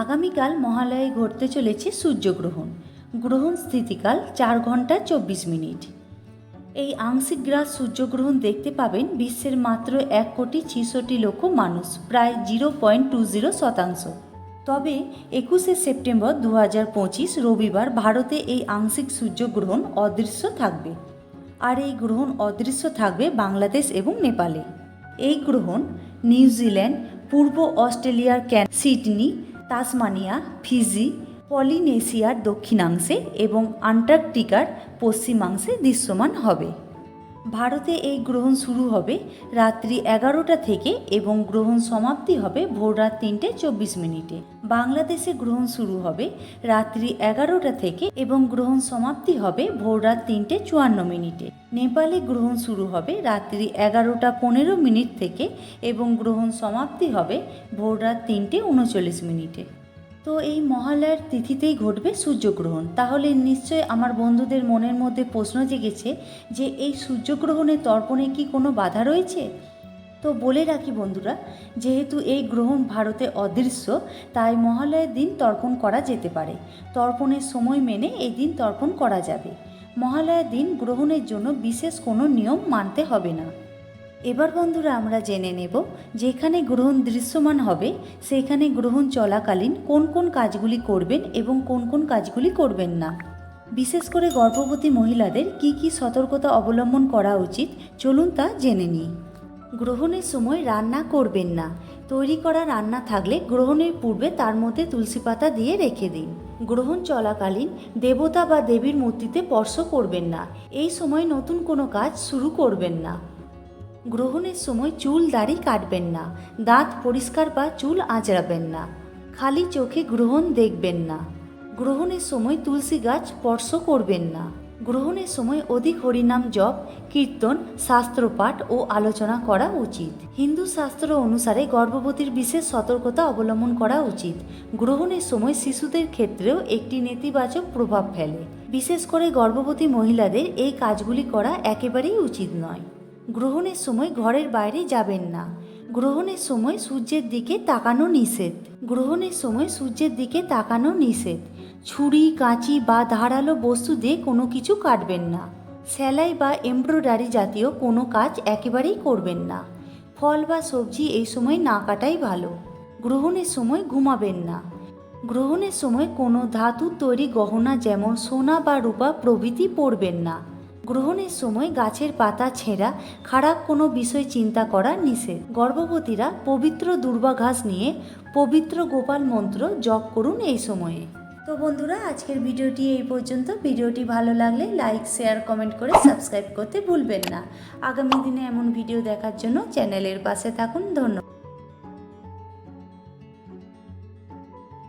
আগামীকাল মহালয়ে ঘটতে চলেছে সূর্যগ্রহণ। গ্রহণ স্থিতিকাল চার ঘণ্টা চব্বিশ মিনিট। এই আংশিক গ্রাস সূর্যগ্রহণ দেখতে পাবেন বিশ্বের মাত্র এক কোটি ছিষট্টি লক্ষ মানুষ, প্রায় জিরো পয়েন্ট টু জিরো শতাংশ। তবে একুশে সেপ্টেম্বর দু পঁচিশ রবিবার ভারতে এই আংশিক সূর্যগ্রহণ অদৃশ্য থাকবে। আর এই গ্রহণ অদৃশ্য থাকবে বাংলাদেশ এবং নেপালে। এই গ্রহণ নিউজিল্যান্ড, পূর্ব অস্ট্রেলিয়ার ক্যান সিডনি তাসমানিয়া ফিজি পলিনেশিয়ার দক্ষিণাংশে এবং আন্টার্কটিকার পশ্চিমাংশে দৃশ্যমান হবে। ভারতে এই গ্রহণ শুরু হবে রাত্রি এগারোটা থেকে এবং গ্রহণ সমাপ্তি হবে ভোর রাত তিনটে চব্বিশ মিনিটে। বাংলাদেশে গ্রহণ শুরু হবে রাত্রি এগারোটা থেকে এবং গ্রহণ সমাপ্তি হবে ভোর রাত তিনটে চুয়ান্ন মিনিটে। নেপালে গ্রহণ শুরু হবে রাত্রি এগারোটা পনেরো মিনিট থেকে এবং গ্রহণ সমাপ্তি হবে ভোর রাত তিনটে উনচল্লিশ মিনিটে। তো এই মহালয়ার তিথিতেই ঘটবে সূর্যগ্রহণ। তাহলে নিশ্চয় আমার বন্ধুদের মনের মধ্যে প্রশ্ন জেগেছে যে এই সূর্যগ্রহণের তর্পণে কি কোনো বাধা রয়েছে? তো বলে রাখি বন্ধুরা, যেহেতু এই গ্রহণ ভারতে অদৃশ্য, তাই মহালয়ের দিন তর্পণ করা যেতে পারে। তর্পণের সময় মেনে এই দিন তর্পণ করা যাবে। মহালয়ার দিন গ্রহণের জন্য বিশেষ কোনো নিয়ম মানতে হবে না। এবার বন্ধুরা আমরা জেনে নেব যেখানে গ্রহণ দৃশ্যমান হবে, সেখানে গ্রহণ চলাকালীন কোন কোন কাজগুলি করবেন এবং কোন কোন কাজগুলি করবেন না। বিশেষ করে গর্ভবতী মহিলাদের কি কি সতর্কতা অবলম্বন করা উচিত, চলুন তা জেনে নিই। গ্রহণের সময় রান্না করবেন না, তৈরি করা রান্না থাকলে গ্রহণের পূর্বে তার মধ্যে তুলসী পাতা দিয়ে রেখে দিন। গ্রহণ চলাকালীন দেবতা বা দেবীর মূর্তিতে স্পর্শ করবেন না, এই সময় নতুন কোনো কাজ শুরু করবেন না। গ্রহণের সময় চুল দাড়ি কাটবেন না, দাঁত পরিষ্কার বা চুল আঁচড়াবেন না, খালি চোখে গ্রহণ দেখবেন না। গ্রহণের সময় তুলসী গাছ স্পর্শ করবেন না। গ্রহণের সময় অধিক হরিনাম জপ, কীর্তন, শাস্ত্রপাঠ ও আলোচনা করা উচিত। হিন্দু শাস্ত্র অনুসারে গর্ভবতীর বিশেষ সতর্কতা অবলম্বন করা উচিত। গ্রহণের সময় শিশুদের ক্ষেত্রেও একটি নেতিবাচক প্রভাব ফেলে। বিশেষ করে গর্ভবতী মহিলাদের এই কাজগুলি করা একেবারেই উচিত নয়। গ্রহণের সময় ঘরের বাইরে যাবেন না। গ্রহণের সময় সূর্যের দিকে তাকানো নিষেধ। গ্রহণের সময় সূর্যের দিকে তাকানো নিষেধ। ছুরি, কাঁচি বা ধারালো বস্তু দিয়ে কোনো কিছু কাটবেন না। সেলাই বা এমব্রয়ডারি জাতীয় কোনো কাজ একেবারেই করবেন না। ফল বা সবজি এই সময় না কাটাই ভালো। গ্রহণের সময় ঘুমাবেন না। গ্রহণের সময় কোনো ধাতুর তৈরি গহনা যেমন সোনা বা রূপা প্রভৃতি পরবেন না। গ্রহণের সময় গাছের পাতা ছেঁড়া, খারাপ কোনো বিষয় চিন্তা করা নিষেধ। গর্ভবতীরা পবিত্র দুর্বা ঘাস নিয়ে পবিত্র গোপাল মন্ত্র জপ করুন এই সময়ে। তো বন্ধুরা, আজকের ভিডিওটি এই পর্যন্ত। ভিডিওটি ভালো লাগলে লাইক, শেয়ার, কমেন্ট করে সাবস্ক্রাইব করতে ভুলবেন না। আগামী দিনে এমন ভিডিও দেখার জন্য চ্যানেলের পাশে থাকুন। ধন্যবাদ।